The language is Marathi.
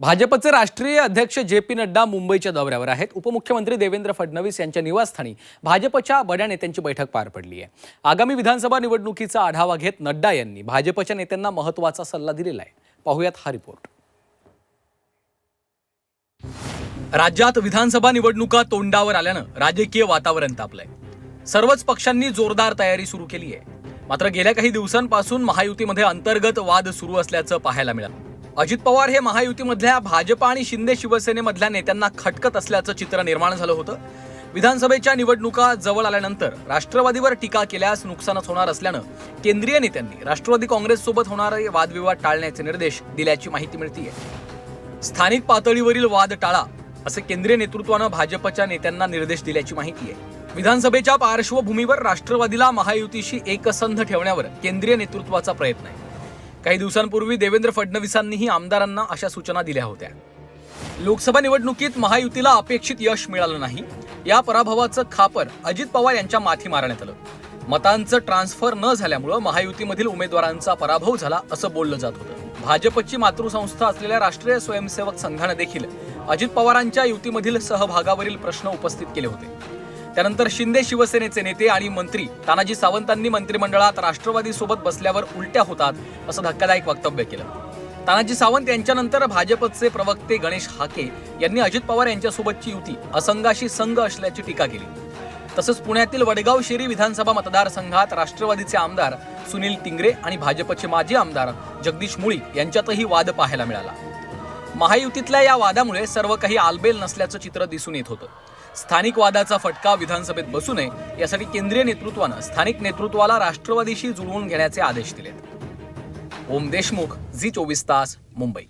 भाजपचे राष्ट्रीय अध्यक्ष जे पी नड्डा मुंबईच्या दौऱ्यावर आहेत. उपमुख्यमंत्री देवेंद्र फडणवीस यांच्या निवासस्थानी भाजपच्या बड्या नेत्यांची बैठक पार पडली आहे. आगामी विधानसभा निवडणुकीचा आढावा घेत नड्डा यांनी भाजपच्या नेत्यांना महत्त्वाचा सल्ला दिलेला आहे. पाहुयात हा रिपोर्ट. राज्यात विधानसभा निवडणुका तोंडावर आल्यानं राजकीय वातावरण तापलंय. सर्वच पक्षांनी जोरदार तयारी सुरू केली आहे. मात्र गेल्या काही दिवसांपासून महायुतीमध्ये अंतर्गत वाद सुरू असल्याचं पाहायला मिळालं. अजित पवार हे महायुतीमधल्या भाजप आणि शिंदे शिवसेनेमधल्या नेत्यांना खटकत असल्याचं चित्र निर्माण झालं होतं. विधानसभेच्या निवडणुका जवळ आल्यानंतर राष्ट्रवादीवर टीका केल्यास नुकसानच होणार असल्यानं केंद्रीय नेत्यांनी राष्ट्रवादी काँग्रेससोबत होणारे वादविवाद टाळण्याचे निर्देश दिल्याची माहिती मिळतीये. स्थानिक पातळीवरील वाद टाळा असे केंद्रीय नेतृत्वानं भाजपच्या नेत्यांना निर्देश दिल्याची माहिती आहे. विधानसभेच्या पार्श्वभूमीवर राष्ट्रवादीला महायुतीशी एकसंध ठेवण्यावर केंद्रीय नेतृत्वाचा प्रयत्न आहे. काही दिवसांपूर्वी देवेंद्र फडणवीसांनीही आमदारांना अशा सूचना दिल्या होत्या. लोकसभा निवडणुकीत महायुतीला अपेक्षित यश मिळालं नाही. या पराभवाचं खापर अजित पवार यांच्या माथी मारण्यात आलं. मतांचं ट्रान्सफर न झाल्यामुळं महायुतीमधील उमेदवारांचा पराभव झाला असं बोललं जात होतं. भाजपची मातृसंस्था असलेल्या राष्ट्रीय स्वयंसेवक संघानं देखील अजित पवारांच्या युतीमधील सहभागावरील प्रश्न उपस्थित केले होते. त्यानंतर शिंदे शिवसेनेचे नेते आणि मंत्री तानाजी सावंतांनी मंत्रिमंडळात राष्ट्रवादी सोबत बसल्यावर उलट्या होतात असं धक्कादायक वक्तव्य केलं. तानाजी सावंत यांच्यानंतर भाजपचे प्रवक्ते गणेश हाके यांनी अजित पवार यांच्यासोबतची युती असंघाशी संघ असल्याची टीका केली. तसंच पुण्यातील वडगाव शेरी विधानसभा मतदारसंघात राष्ट्रवादीचे आमदार सुनील टिंगरे आणि भाजपचे माजी आमदार जगदीश मुळी यांच्यातही वाद पाहायला मिळाला. महायुतीतल्या या वादामुळे सर्व काही आलबेल नसल्याचं चित्र दिसून येत होतं. स्थानिक वादाचा फटका विधानसभेत बसू नये यासाठी केंद्रीय नेतृत्वानं स्थानिक नेतृत्वाला राष्ट्रवादीशी जुळवून घेण्याचे आदेश दिलेत. ओम देशमुख झी चोवीस तास मुंबई.